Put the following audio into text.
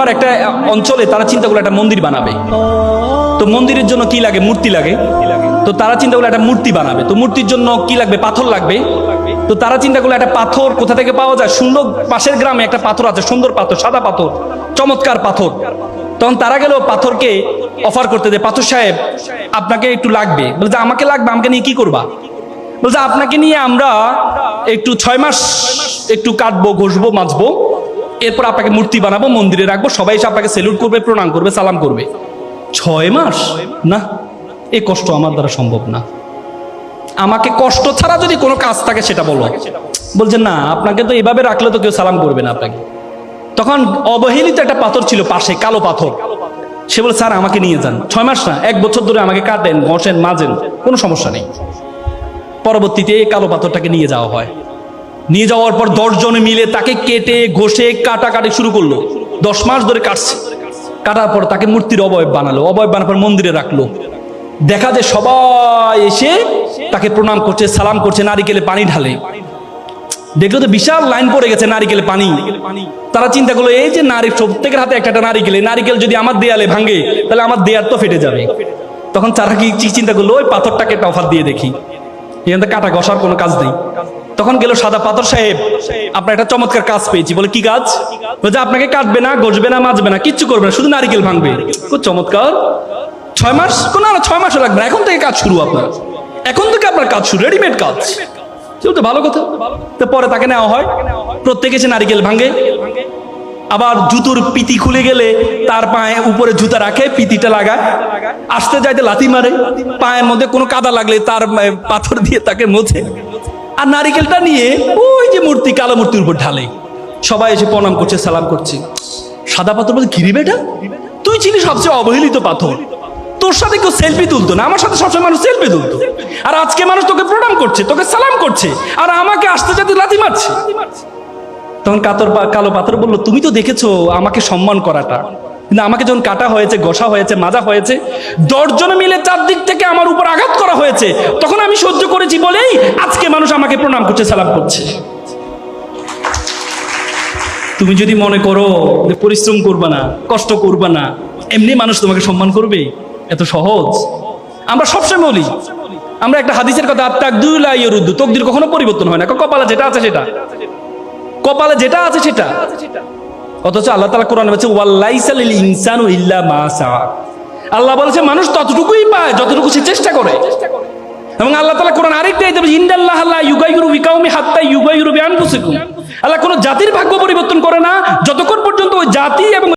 এবার একটা অঞ্চলে তারা চিন্তা করল একটা মন্দির বানাবে। তো মন্দিরের জন্য কি লাগে? মূর্তি লাগে। তো তারা চিন্তা করল একটা মূর্তি বানাবে। তো মূর্তির জন্য কি লাগবে? পাথর লাগবে। তো তারা চিন্তা করল একটা পাথর কোথা থেকে পাওয়া যায়? সুন্দর পাশের গ্রামে একটা পাথর আছে, সুন্দর পাথর, সাদা পাথর, চমৎকার পাথর। তখন তারা গেল পাথরকে অফার করতে দেয় পাথর সাহেব, আপনাকে একটু লাগবে। বলে যে আমাকে লাগবে? আমাকে নিয়ে কি করবা? বলছে, আপনাকে নিয়ে আমরা একটু ছয় মাস একটু কাটবো, ঘষবো, মাজবো। এরপর আপনাকে মূর্তি বানাবো, মন্দিরে রাখব, সবাই এসে আপনাকে সেলুট করবে, প্রণাম করবে, সালাম করবে। ছয় মাস? না, এ কষ্ট আমার দ্বারা সম্ভব না। আমাকে কষ্ট ছাড়া যদি কোনো কাজ থাকে, সেটা বলো। বলছে, না, আপনাকে তো এভাবে রাখলে তো কেউ সালাম করবে না আপনাকে। তখন অবহেলিত একটা পাথর ছিল পাশে, কালো পাথর। সে বলে, স্যার, আমাকে নিয়ে যান। ছয় মাস না, এক বছর ধরে আমাকে কাটেন ঘষেন মাজেন, কোনো সমস্যা নেই। পরবর্তীতে এই কালো পাথরটাকে নিয়ে যাওয়া হয়। নিয়ে যাওয়ার পর দশজনে মিলে তাকে কেটে, ঘষে, কাটাকাটি শুরু করল। দশ মাস ধরে কাটছে। কাটার পর তাকে মূর্তির অবয়ব বানালো। অবয়ব বানার পর মন্দিরে রাখল। দেখা যায় সবাই এসে তাকে প্রণাম করছে, সালাম করছে, নারিকেলে পানি ঢালে। দেখল তো বিশাল লাইন পড়ে গেছে নারিকেলে পানি। তারা চিন্তা করল, এই যে নারী, প্রত্যেকের হাতে একটা একটা নারিকেল। নারিকেল যদি আমার দেয়ালে ভাঙে, তাহলে আমার দেয়ার তো ফেটে যাবে। তখন তারা কি চিন্তা করল, ওই পাথরটাকে একটা অফার দিয়ে দেখি। এখান থেকে কাটা ঘষার কোনো কাজ নেই। তখন গেল সাদা পাথর সাহেব। আপনার একটা চমৎকার কাজ পেয়েছি। বলে, কি কাজ? বলছে আপনাকে কাটবে না ঘষবে না, মাজবে না, কিচ্ছু করবে না, শুধু নারিকেল ভাঙবে। খুব চমৎকার। ছয় মাস? কোনো না ছয় মাসও লাগবে না। এখন থেকে কাজ শুরু আপনার। এখন থেকে আপনার কাজ শুরু রেডিমেড কাজ। যেহেতু ভালো কথা। তো পরে তাকে নেওয়া হয়। প্রত্যেকে সে নারিকেল ভাঙে। আবার জুতোর পিতি খুলে গেলে তার পায়ে উপরে জুতা রাখে, পিতিটা লাগায়। আসতে যাইতে লাথি মারে। পায়ের মধ্যে কোনো কাদা লাগলে তার পাথর দিয়ে তাকে মোছে। আর নারিকেলটা নিয়ে ওই যে মূর্তি, কালো মূর্তির উপর ঢালে। সবাই এসে প্রণাম করছে, সালাম করছে। সাদা পাথর বলছে কিরি বেটা? তুই ছিলি সবচেয়ে অবহেলিত পাথর। তোর সাথে কেউ সেলফি তুলতো না, আমার সাথে সবসময় মানুষ সেলফি তুলতো। আর আজকে মানুষ তোকে প্রণাম করছে, তোকে সালাম করছে, আর আমাকে আসতে যাতে লাথি মারছে। তখন কাতর কালো পাথর বলল, তুমি তো দেখেছ আমাকে সম্মান করাটা। কিন্তু আমাকে যখন কাটা হয়েছে, ঘষা হয়েছে, মাজা হয়েছে, দশজন মিলে চারদিক থেকে আমার উপর আঘাত হয়েছে তখন আমি সহ্য করেছি বলেই আজকে মানুষ আমাকে প্রণাম করছে, সালাম করছে। তুমি যদি মনে করো পরিশ্রম করবা না, কষ্ট করবা না, এমনি মানুষ তোমাকে সম্মান করবে? এত সহজ। আমরা সবসময় বলি, আমরা একটা হাদিসের কথা, আত্মাক দুইলা ইয়রুদ্দু, তকদির কখনো পরিবর্তন হয় না। কপালে যেটা আছে সেটা। কপালে যেটা আছে সেটা। অথচ আল্লাহ তালা কোরআন বলছে ওয়াল্লাইসালিল ইনসানু ইল্লা মা আল্লাহ বলেছে, মানুষ ততটুকুই পায়, যতটুকু সে চেষ্টা করে। এবং আল্লাহ তালা কোরআন আরেকটা দেবে ইন্দাল্লাহ আল্লাহ ইউগাইরু বিকাউমি হাত্তা ইউগাইরু বিয়ান আল্লাহ কোনো জাতির ভাগ্য পরিবর্তন করে না, যতক্ষণ পর্যন্ত ওই জাতি এবং